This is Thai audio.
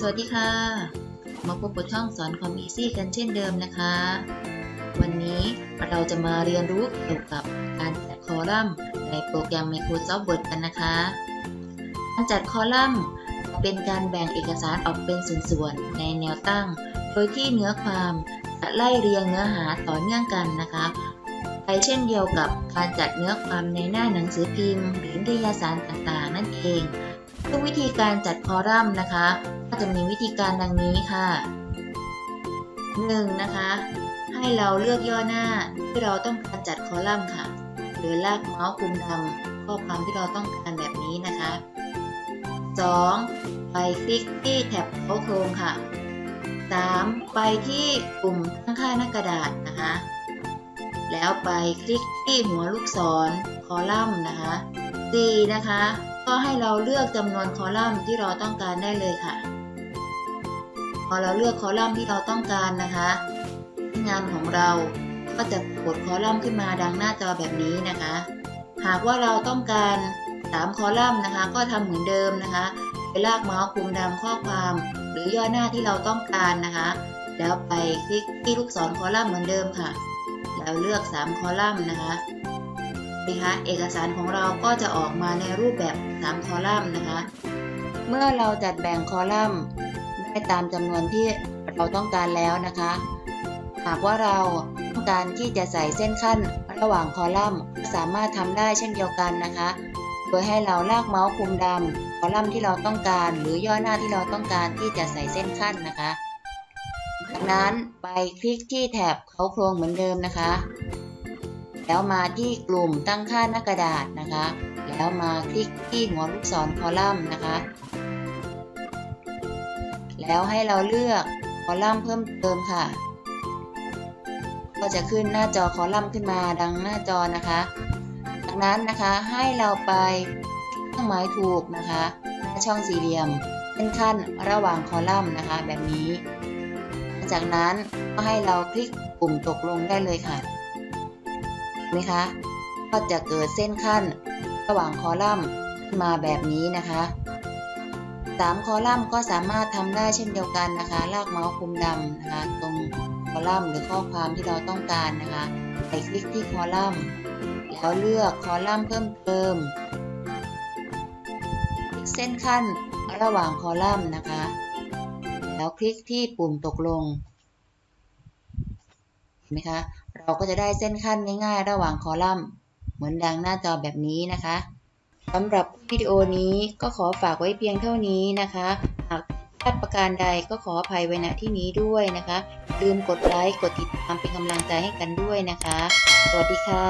สวัสดีค่ะ มาพบกับช่องสอนคอมอีซี่กันเช่นเดิมนะคะ วันนี้เราจะมาเรียนรู้เกี่ยวกับการจัดคอลัมน์ในโปรแกรม Microsoft Word กันนะคะ การจัดคอลัมน์เป็นการแบ่งเอกสารออกเป็นส่วนๆในแนวตั้ง โดยที่เนื้อความจะไล่เรียงเนื้อหาต่อเนื่องกันนะคะไปเช่นเดียวกับการจัดเนื้อความในหน้าหนังสือพิมพ์หรือนิตยสารต่างๆ นั่นเอง ซึ่งวิธีการจัดคอลัมน์นะคะ ก็จะมีวิธีการดังนี้ค่ะ 1. นะคะ ให้เราเลือกย่อหน้าที่เราต้องการจัดคอลัมน์ค่ะ หรือลากเมาส์คุมดำข้อความที่เราต้องการแบบนี้นะคะ 2. ไปคลิกที่แท็บเขาโครงค่ะ 3. ไปที่ปุ่มข้างค่าหน้ากระดาษนะคะ แล้วไปคลิกที่หัวลูกศรคอลัมน์นะคะ 4. นะคะ ก็ให้เราเลือกจำนวนคอลัมน์ที่เราต้องการได้เลยค่ะ พอเราเลือกคอลัมน์ที่เราต้องการนะคะ งานของเราก็จะกดคอลัมน์ขึ้นมาดังหน้าจอแบบนี้นะคะ หากว่าเราต้องการ 3 คอลัมน์นะคะ ก็ทำเหมือนเดิมนะคะไปลากเมาส์คุมดำข้อความ หรือย่อหน้าที่เราต้องการนะคะ แล้วไปคลิกที่ลูกศรคอลัมน์เหมือนเดิมค่ะ แล้วเลือก 3 คอลัมน์นะคะ นะคะเอกสารของเราก็จะออกมาในรูปแบบ 3 คอลัมน์นะคะ เมื่อเราจัดแบ่งคอลัมน์ได้ตามจำนวนที่เราต้องการแล้วนะคะ หากว่าเราต้องการที่จะใส่เส้นขั้นระหว่างคอลัมน์สามารถทำได้เช่นเดียวกันนะคะ โดยให้เราลากเมาส์คุมดำคอลัมน์ที่เราต้องการ หรือย่อหน้าที่เราต้องการที่จะใส่เส้นขั้นนะคะ จากนั้นไปคลิกที่แถบเขาโครงเหมือนเดิมนะคะ แล้วมาที่กลุ่มตั้งค่าหน้ากระดาษนะคะ แล้วมาคลิกที่หัวลูกศรคอลัมน์นะคะ แล้วให้เราเลือกคอลัมน์เพิ่มเติมค่ะ ก็จะขึ้นหน้าจอคอลัมน์ขึ้นมาดังหน้าจอนะคะ จากนั้นนะคะให้เราไปเครื่องหมายถูกนะคะหน้าช่องสี่เหลี่ยมเส้นขั้นระหว่างคอลัมน์นะคะแบบนี้ จากนั้นก็ให้เราคลิกปุ่มตกลงได้เลยค่ะ ไหมคะ ก็จะเกิดเส้นขั้นระหว่างคอลัมน์มาแบบนี้นะคะสามคอลัมน์ก็สามารถทำได้เช่นเดียวกันนะคะ ลากเมาส์คุมดำนะคะ ตรงคอลัมน์หรือข้อความที่เราต้องการนะคะไปคลิกที่คอลัมน์ แล้วเลือกคอลัมน์เพิ่มเติมคลิกเส้นขั้นระหว่างคอลัมน์นะคะ แล้วคลิกที่ปุ่มตกลง ห็นไหมคะ เราก็จะได้เส้นขั้นง่ายๆ ระหว่างคอลัมน์ เหมือนดังหน้าจอแบบนี้นะคะสำหรับวิดีโอนี้ก็ขอฝากไว้เพียงเท่านี้นะคะ หากพลาดประการใดก็ขออภัยไว้ณที่นี้ด้วยนะคะ ลืมกดไลค์ กดติดตามเป็นกำลังใจให้กันด้วยนะคะ สวัสดีค่ะ